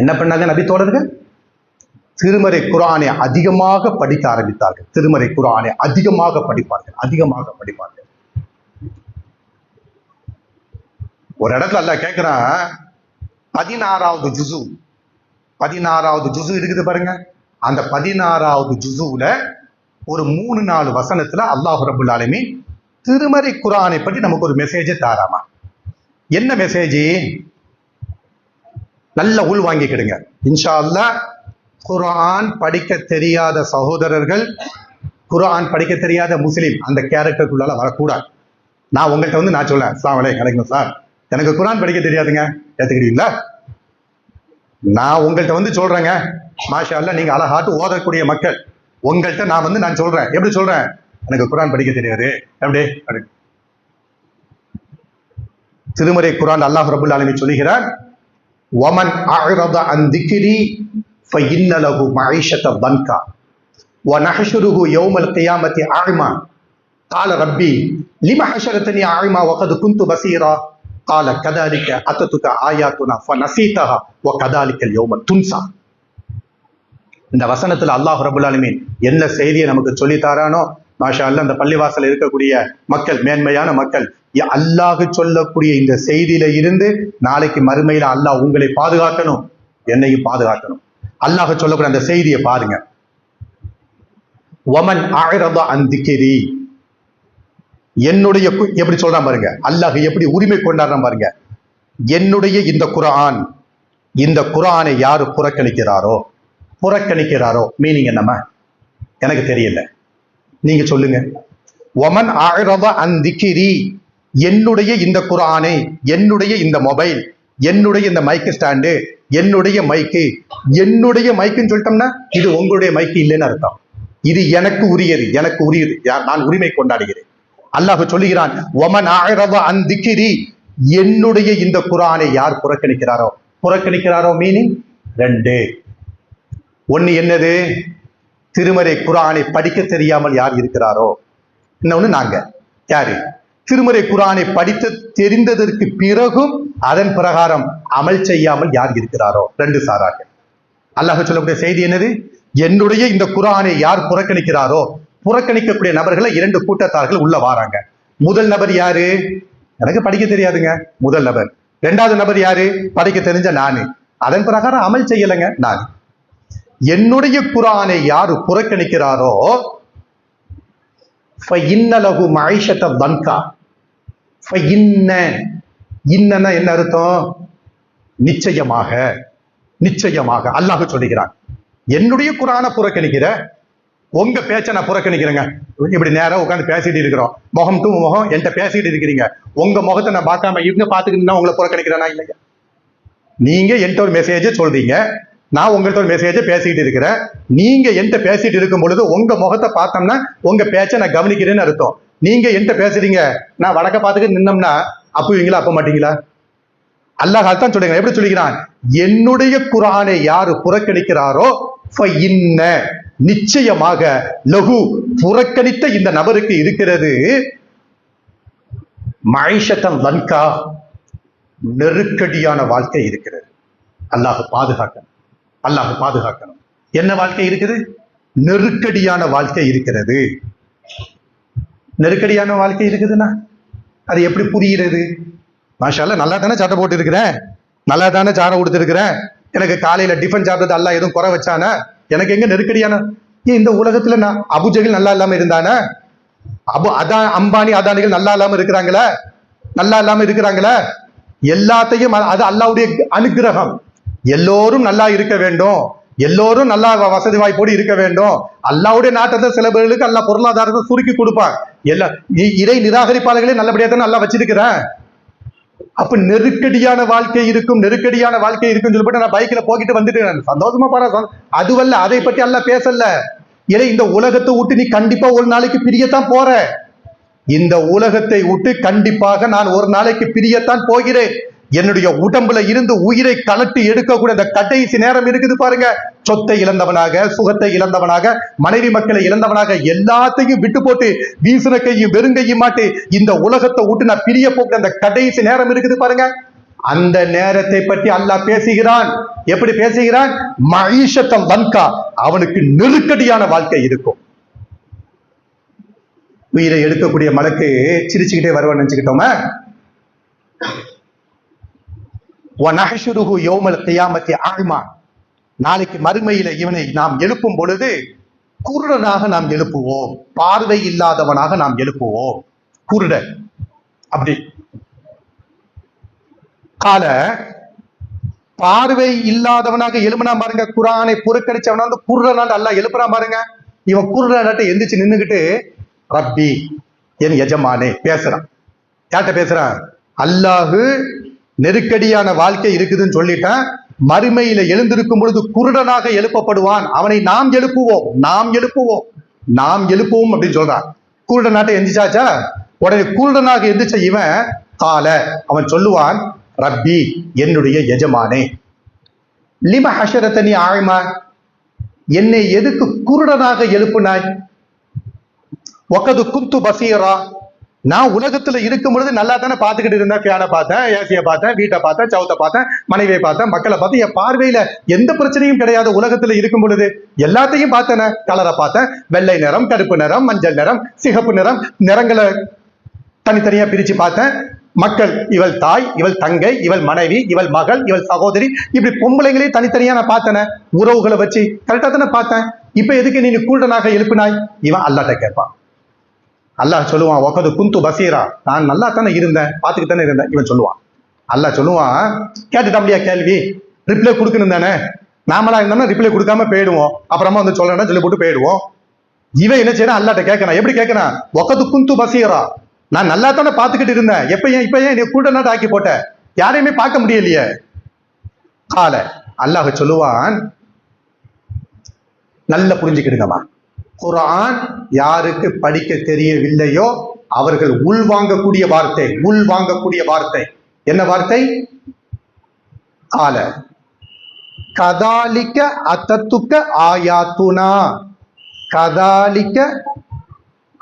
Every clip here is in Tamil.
என்ன பண்ணாங்க நபி தோழர்கள்? திருமறை குரானை அதிகமாக படிக்க ஆரம்பித்தார்கள். திருமறை குரானை அதிகமாக படிப்பார்கள். அதிகமாக படிப்பார்கள். ஒரு இடத்துல அல்ல கேட்கிறான் பதினாறாவது ஜுசு. பதினாறாவது ஜுசு இருக்குது பாருங்க. அந்த பதினாறாவது ஜுசுல ஒரு மூணு நாலு வசனத்துல அல்லாஹ் ரபுல் ஆலமி திருமறை குரானை பற்றி நமக்கு ஒரு மெசேஜை தாராமா? என்ன மெசேஜ் நல்ல உள் வாங்கிக்கிடுங்க இன்ஷா அல்லா குரான் படிக்க தெரியாத சகோதரர்கள் குரான் படிக்க தெரியாத முஸ்லீம் அந்த கேரக்டருக்குள்ளால வரக்கூடாது. நான் உங்கள்கிட்ட வந்து நான் சொல்லேன் அஸ்லாம் வலையை கிடைக்கும் சார். எனக்கு குரான் படிக்க தெரியாதுங்க. ஏற்றுக்கிட்டீங்களா நான் உங்கள்கிட்ட வந்து சொல்றேங்க. மாஷா அல்லாஹ் நீங்க அழகாட்டு ஓதக்கூடிய மக்கள். உங்கள்கிட்ட நான் வந்து நான் சொல்றேன். எப்படி சொல்றேன்? எனக்கு குரான் படிக்க தெரியாது. எப்படி? திருமறை குரான் அல்லாஹ் ரபுல் ஆலமீன் சொல்லுகிறார் ومن أعرض عن ذكري فإن له معيشة ضنكا ونحشره يوم القيامة أعمى قال ربي لم حشرتني أعمى وقد كنت بصيرا قال كذلك أتتك آياتنا فنسيتها وكذلك اليوم تنسى இந்த வசனத்துல அல்லாஹ் ரபுல் ஆலமீன் என்ன செய்தியை நமக்கு சொல்லி தாரானோ மாஷா அல்ல அந்த பள்ளிவாசல் இருக்கக்கூடிய மக்கள் மேன்மையான மக்கள் அல்லாஹு அல்லாஹ் சொல்லக்கூடிய இந்த செய்தியில இருந்து நாளைக்கு மறுமையில அல்லாஹ் உங்களை பாதுகாக்கணும். என்னையும் பாதுகாக்கணும். அல்லாஹ் சொல்லக்கூடிய அந்த செய்தியை பாருங்க. ஒமன் அழறத அந்திக்கிரி என்னுடைய எப்படி சொல்றான் பாருங்க. அல்லாஹ் எப்படி உரிமை கொண்டாடுறான் பாருங்க. என்னுடைய இந்த குரான் இந்த குரானை யாரு புறக்கணிக்கிறாரோ? புறக்கணிக்கிறாரோ? மீனிங் என்னம்மா? எனக்கு தெரியல. நீங்க சொல்லுங்க. ஒமன் அழறத அந்திக்கிரி என்னுடைய இந்த குரானு என்னுடைய இந்த மொபைல் என்னுடைய இந்த மைக்கு ஸ்டாண்டு என்னுடைய மைக்கு என்னுடைய மைக்குன்னு சொல்லிட்டோம்னா இது உங்களுடைய மைக்கு இல்லைன்னு அர்த்தம். இது எனக்கு உரியது எனக்கு உரியது. நான் உரிமை கொண்டாடுகிறேன். அல்லாஹ் சொல்லுகிறான் ஒமன் அழறத அந்திக்கிரி என்னுடைய இந்த குரானை யார் புறக்கணிக்கிறாரோ? புறக்கணிக்கிறாரோ மீனிங் ரெண்டு. ஒண்ணு என்னது? திருமறை குரானை படிக்க தெரியாமல் யார் இருக்கிறாரோ? இன்னொன்று நாங்க. யாரு? திருமறை குரானை படித்து தெரிந்ததற்கு பிறகும் அதன் பிரகாரம் அமல் செய்யாமல் யார் இருக்கிறாரோ? ரெண்டு சாராக அல்லாஹ் சொல்லக்கூடிய செய்தி என்னது? என்னுடைய இந்த குரானை யார் புறக்கணிக்கிறாரோ? புறக்கணிக்கக்கூடிய நபர்களை இரண்டு கூட்டத்தார்கள் உள்ள வாராங்க. முதல் நபர் யாரு? எனக்கு படிக்க தெரியாதுங்க. முதல் நபர். இரண்டாவது நபர் யாரு? படிக்க தெரிஞ்ச நானு. அதன் பிரகாரம் அமல் செய்யலைங்க நான். என்னுடைய குரானை யாரு புறக்கணிக்கிறாரோ? இன்னலகு மகிஷத்தை தன்கா. ஃபஇன்ன இன்னன்னா என்ன அர்த்தம்? நிச்சயமாக நிச்சயமாக. அல்லாஹ் சொல்லுகிறான். என்னுடைய குரானை புறக்கணிக்கிற? உங்க பேச்சை நான் புறக்கணிக்கிறேங்க. இப்படி நேரம் உட்காந்து பேசிட்டு இருக்கிறோம். முகம் டு முகம் என்கிட்ட பேசிட்டு இருக்கிறீங்க. உங்க முகத்தை நான் பார்க்காம இவங்க பார்த்துக்கிட்டு உங்களை புறக்கணிக்கிறேனா இல்லைங்க நீங்க என்கிட்ட ஒரு மெசேஜ் சொல்றீங்க. நான் உங்கள்ட்ட ஒரு மெசேஜை பேசிக்கிட்டு இருக்கிறேன். நீங்க என்கிட்ட பேசிட்டு இருக்கும் பொழுது உங்க முகத்தை பார்த்தோம்னா உங்க பேச்சை நான் கவனிக்கிறேன்னு அர்த்தம். நீங்க என்கிட்ட பேசுறீங்க. நான் வடக்க பார்த்துக்கிட்டு நின்னோம்னா அப்புவீங்களா அப்ப மாட்டீங்களா? அல்லாஹ் தான் சொல்லுங்க எப்படி சொல்லுகிறான்? என்னுடைய குரானை யாரு புறக்கணிக்கிறாரோ நிச்சயமாக லகு புறக்கணித்த இந்த நபருக்கு இருக்கிறது மழைஷத்தம் வன்கா நெருக்கடியான வாழ்க்கை இருக்கிறது. அல்லாஹ் பாதுகாக்கணும். அல்லாஹ் பாதுகாக்கணும். என்ன வாழ்க்கை இருக்குது? நெருக்கடியான வாழ்க்கை இருக்கிறது. நெருக்கடியான வாழ்க்கை இருக்குதுன்னா அது எப்படி புரிகிறது? மாஷால நல்லா தானே சட்டை போட்டு இருக்கிறேன் நல்லா தானே சாரம் கொடுத்துருக்கிறேன்? எனக்கு காலையில டிஃபன் சாப்பிட்டது அல்ல எதுவும் குறை வச்சானா? எனக்கு எங்க நெருக்கடியான ஏன் இந்த உலகத்துல நான் அபுஜகில் நல்லா இல்லாம இருந்தானே? அபு அதான் அம்பானி அதானிகள் நல்லா இல்லாம இருக்கிறாங்களே? நல்லா இல்லாம இருக்கிறாங்களே? எல்லாத்தையும் அது அல்லாவுடைய அனுக்கிரகம் எல்லோரும் நல்லா இருக்க வேண்டும். எல்லோரும் நல்லா வசதி வாய்ப்போடு இருக்க வேண்டும். அல்லாவுடைய நாட்டத்தை சில பேர்களுக்கு அல்லா பொருளாதாரத்தை சுருக்கி கொடுப்பான். எல்லா இறை நிராகரிப்பாளர்களே நல்லபடியாக தான் நல்லா வச்சிருக்கிறேன். அப்ப நெருக்கடியான வாழ்க்கை இருக்கும் நெருக்கடியான வாழ்க்கை இருக்கும் சொல்லிட்டு நான் பைக்ல போக்கிட்டு வந்துட்டு சந்தோஷமா பாரு அதுவல்ல அதை பற்றி எல்லாம் பேசல. இல்லை இந்த உலகத்தை விட்டு நீ கண்டிப்பா ஒரு நாளைக்கு பிரியத்தான் போற. இந்த உலகத்தை விட்டு கண்டிப்பாக நான் ஒரு நாளைக்கு பிரியத்தான் போகிறேன். என்னுடைய உடம்புல இருந்து உயிரை கலட்டி எடுக்கக்கூடிய அந்த கடைசி நேரம் இருக்குது பாருங்க. சொத்தை இழந்தவனாக சுகத்தை இழந்தவனாக மனைவி மக்களை இழந்தவனாக எல்லாத்தையும் விட்டு போட்டு வீசுன கையும் வெறுங்கையும் மாட்டு இந்த உலகத்தை விட்டு நான் பிரிய போக்குற அந்த கடைசி நேரம் இருக்குது பாருங்க. அந்த நேரத்தை பற்றி அல்லாஹ் பேசுகிறான். எப்படி பேசுகிறான்? மகிஷத்தம் வன்கா அவனுக்கு நெருக்கடியான வாழ்க்கை இருக்கும். உயிரை எடுக்கக்கூடிய மலக்கு சிரிச்சுக்கிட்டே வருவான்னு நினைச்சுக்கிட்டோமா? வநஹ்ஷுருஹு யோமல் கையாமத்தி ஆழ்மா நாளைக்கு மறுமையில இவனை நாம் எழுப்பும் பொழுது குருடனாக நாம் எழுப்புவோம். பார்வை இல்லாதவனாக நாம் எழுப்புவோம். குருடன். அப்படி. கால பார்வை இல்லாதவனாக எழுப்பினா பாருங்க குரானை புறக்கணிச்சவனா வந்து குருடனாட்டு அல்ல எழுப்புறான் பாருங்க. இவன் குருடனாட்ட எந்திரிச்சு நின்னுகிட்டு ரப்பி என் எஜமானே பேசுறான். யார்கிட்ட பேசுறான்? அல்லாஹு நெருக்கடியான வாழ்க்கை இருக்குதுன்னு சொல்லிட்டேன். மறுமையில எழுந்திருக்கும் பொழுது குருடனாக எழுப்பப்படுவான். அவனை நாம் எழுப்புவோம். நாம் எழுப்புவோம். நாம் எழுப்புவோம் அப்படின்னு சொல்றான். குருடனாட்ட எந்திரிச்சாச்சா? உடனே குருடனாக எந்திரிச்ச இவன் கால அவன் சொல்லுவான் ரப்பி என்னுடைய எஜமானே. லிம ஹஷரத்தனி ஆழ்மா? என்னை எதுக்கு குருடனாக எழுப்புனாய்? ஒக்கது குத்து பசீரா. நான் உலகத்துல இருக்கும் பொழுது நல்லா தானே பார்த்துக்கிட்டு இருந்தேன் ஃபேனை பார்த்தேன் ஏசியை பார்த்தேன் வீட்டை பார்த்தேன் சவுத்தை பார்த்தேன் மனைவியை பார்த்தேன் மக்களை பார்த்தேன். என் பார்வையில எந்த பிரச்சனையும் கிடையாது உலகத்துல இருக்கும் பொழுது. எல்லாத்தையும் பார்த்தேனே கலரை பார்த்தேன். வெள்ளை நிறம் கருப்பு நிறம் மஞ்சள் நிறம் சிகப்பு நிறம் நிறங்களை தனித்தனியா பிரிச்சு பார்த்தேன். மக்கள் இவள் தாய் இவள் தங்கை இவள் மனைவி இவள் மகள் இவள் சகோதரி இப்படி பொம்பளைங்களே தனித்தனியா நான் பார்த்தேன. உறவுகளை வச்சு கரெக்டா தானே பார்த்தேன். இப்ப எதுக்கு நீ கூட்டனாக எழுப்பினாய்? இவன் அல்லாட்ட கேட்பான். அல்லாஹ் சொல்லுவான் ஒக்கது குந்து பசீரா. நான் நல்லா தானே இருந்தேன் பார்த்துக்கிட்டு தானே இருந்தேன் இவன் சொல்லுவான். அல்லாஹ் சொல்லுவான் கேட்டுட்டாம்பியா கேள்வி? ரிப்ளை கொடுக்கணும் தானே? நாமளா இருந்தோம்னா ரிப்ளை கொடுக்காம போயிடுவோம். அப்புறமா வந்து சொல்றேன்னா சொல்லி போட்டு போயிடுவோம். இவன் என்ன செய்யறான்? அல்லாட்ட கேட்கணும் எப்படி கேட்கறான்? ஒக்கது குந்து பசீரா. நான் நல்லா தானே பார்த்துக்கிட்டு இருந்தேன். எப்ப ஏன் இப்ப ஏன் கூட நாட்டு ஆக்கி போட்ட? யாரையுமே பார்க்க முடியலையே. கால. அல்லாஹ் சொல்லுவான் நல்லா புரிஞ்சுக்கிடுங்கம்மா. குரான் யாருக்கு படிக்க தெரியவில்லையோ அவர்கள் உள்வாங்கக்கூடிய வார்த்தை உள்வாங்கக்கூடிய வார்த்தை. என்ன வார்த்தை? கால கதாலிக்க அத்தத்துக்க ஆயாத்துனா. கதாலிக்க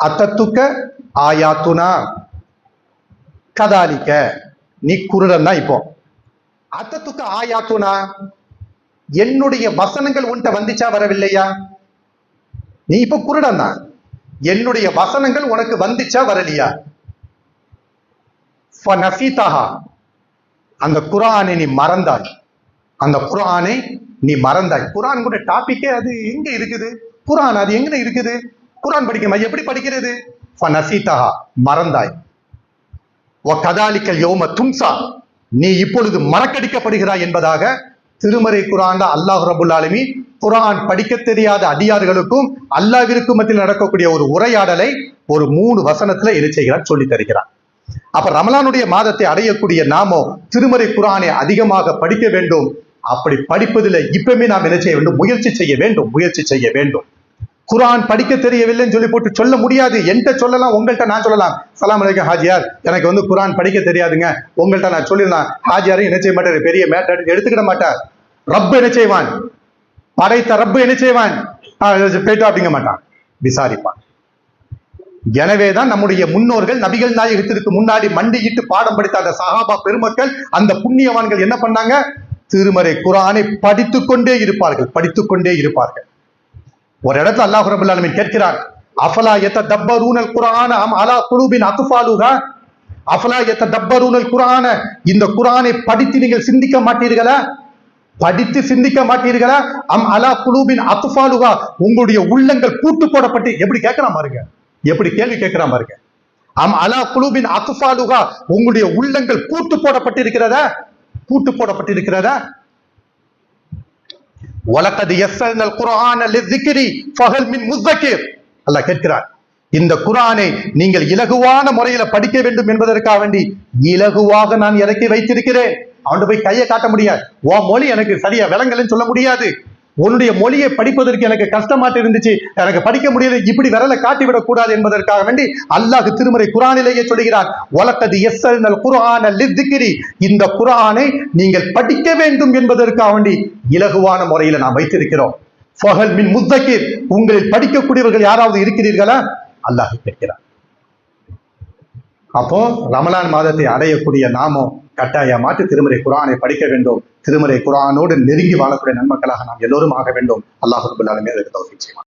அத்தத்துக்க ஆயாத்துனா. கதாலிக்க. நீ குருடன் தான் இப்போ. அத்தத்துக்க ஆயாத்துனா. என்னுடைய வசனங்கள் உன்கிட்ட வந்துச்சா வரவில்லையா? நீ இப்ப குருடன்? தான் என்னுடைய வசனங்கள் உனக்கு வந்துச்சா வரலையா? அந்த குரானை நீ மறந்தாய். அந்த குரானை நீ மறந்தாய். குரான் கூட டாபிக்கே அது எங்க இருக்குது? குரான் அது எங்க இருக்குது? குரான் படிக்கணுமா? எப்படி படிக்கிறது? ஃபனசீதஹா. மறந்தாய். கதாலிக்கல் யோம துன்சா நீ இப்பொழுது மறக்கடிக்கப்படுகிறாய் என்பதாக திருமறை குரான் அல்லாஹ் ரபுல் ஆலமி குரான் படிக்க தெரியாத அடியார்களுக்கும் அல்லாஹிற்கு மத்தியில் நடக்கக்கூடிய ஒரு உரையாடலை ஒரு மூணு வசனத்துல என்ன செய்கிறார் சொல்லி தருகிறார் அப்ப ரமலானுடைய மாதத்தை அடையக்கூடிய நாமோ திருமறை குரானை அதிகமாக படிக்க வேண்டும். அப்படி படிப்பதில் இப்பவுமே நாம் என்ன செய்ய வேண்டும்? முயற்சி செய்ய வேண்டும் முயற்சி செய்ய வேண்டும். குரான் படிக்க தெரியவில்லைன்னு சொல்லி போட்டு சொல்ல முடியாது. என்கிட்ட சொல்லலாம் உங்கள்கிட்ட நான் சொல்லலாம். சலாம் அலைக்கம் ஹாஜியார் எனக்கு வந்து குரான் படிக்க தெரியாதுங்க. உங்கள்கிட்ட நான் சொல்லிடலாம். ஹாஜியாரையும் என்ன செய்ய மாட்டார்? பெரிய மேட்டர் எடுத்துக்கிட மாட்டார். ரப்பு என்ன செய்வான்? படைத்த ரப்பு என்ன செய்வான்? போயிட்டா அப்படிங்க மாட்டான். விசாரிப்பான். எனவேதான் நம்முடைய முன்னோர்கள் நபிகள் நாயகத்திற்கு முன்னாடி மண்டியிட்டு பாடம் படித்த அந்த சஹாபா பெருமக்கள் அந்த புண்ணியவான்கள் என்ன பண்ணாங்க? திருமறை குரானை படித்துக் கொண்டே இருப்பார்கள் படித்துக் கொண்டே இருப்பார்கள். ஒரு இடத்துல அல்லாஹ் ரபுல் கேட்கிறார் அஃபலா எத்த தப்பரூனல் குரான அம் அலா குழுபின் அத்துஃபாலுகா அஃபலா எத்த தப்பரூனல் குரான? இந்த குரானை படித்து நீங்கள் சிந்திக்க மாட்டீர்களா? படித்து சிந்திக்க மாட்டீர்களா? அம் அலா குழுவின் அத்துஃபாலுவா உங்களுடைய உள்ளங்கள் பூட்டு போடப்பட்டு எப்படி கேட்கலாம் பாருங்க. எப்படி கேள்வி கேட்கலாம் பாருங்க. அம் அலா குழுவின் அத்துஃபாலுகா உங்களுடைய உள்ளங்கள் பூட்டு போடப்பட்டிருக்கிறதா பூட்டு போடப்பட்டிருக்கிறதா வலக்கது எஸ் குரான் அல்ல கேட்கிறார். இந்த குரானை நீங்கள் இலகுவான முறையில படிக்க வேண்டும் என்பதற்காக வேண்டி இலகுவாக நான் இறக்கி வைத்திருக்கிறேன். அவன் போய் கையை காட்ட முடியாது. ஓ மொழி எனக்கு சரியா விளங்கலன்னு சொல்ல முடியாது. உன்னுடைய மொழியை படிப்பதற்கு எனக்கு கஷ்டமாட்டு இருந்துச்சு. எனக்கு படிக்க முடியல. இப்படி விரலை காட்டிவிடக் கூடாது என்பதற்காக வேண்டி அல்லாஹ் திருமறை குரானிலேயே சொல்கிறார் வலக்கது எஸ் குர்ஆன லிஸ்ஸிக்ரி இந்த குரானை நீங்கள் படிக்க வேண்டும் என்பதற்காக வேண்டி இலகுவான முறையில நாம் வைத்திருக்கிறோம். மின் முத்தகிர். உங்களில் படிக்கக்கூடியவர்கள் யாராவது இருக்கிறீர்களா? அல்லாஹ் கேட்கிறார் அப்போ ரமலான் மாதத்தை அடையக்கூடிய நாமும் கட்டாயமாட்டு திருமறை குரானை படிக்க வேண்டும். திருமறை குரானோடு நெருங்கி வாழக்கூடிய நன்மக்களாக நாம் எல்லோரும் ஆக வேண்டும். அல்லாஹ் ரபுல்லாலுமே அதற்கு தௌஃபீக் செய்வான்.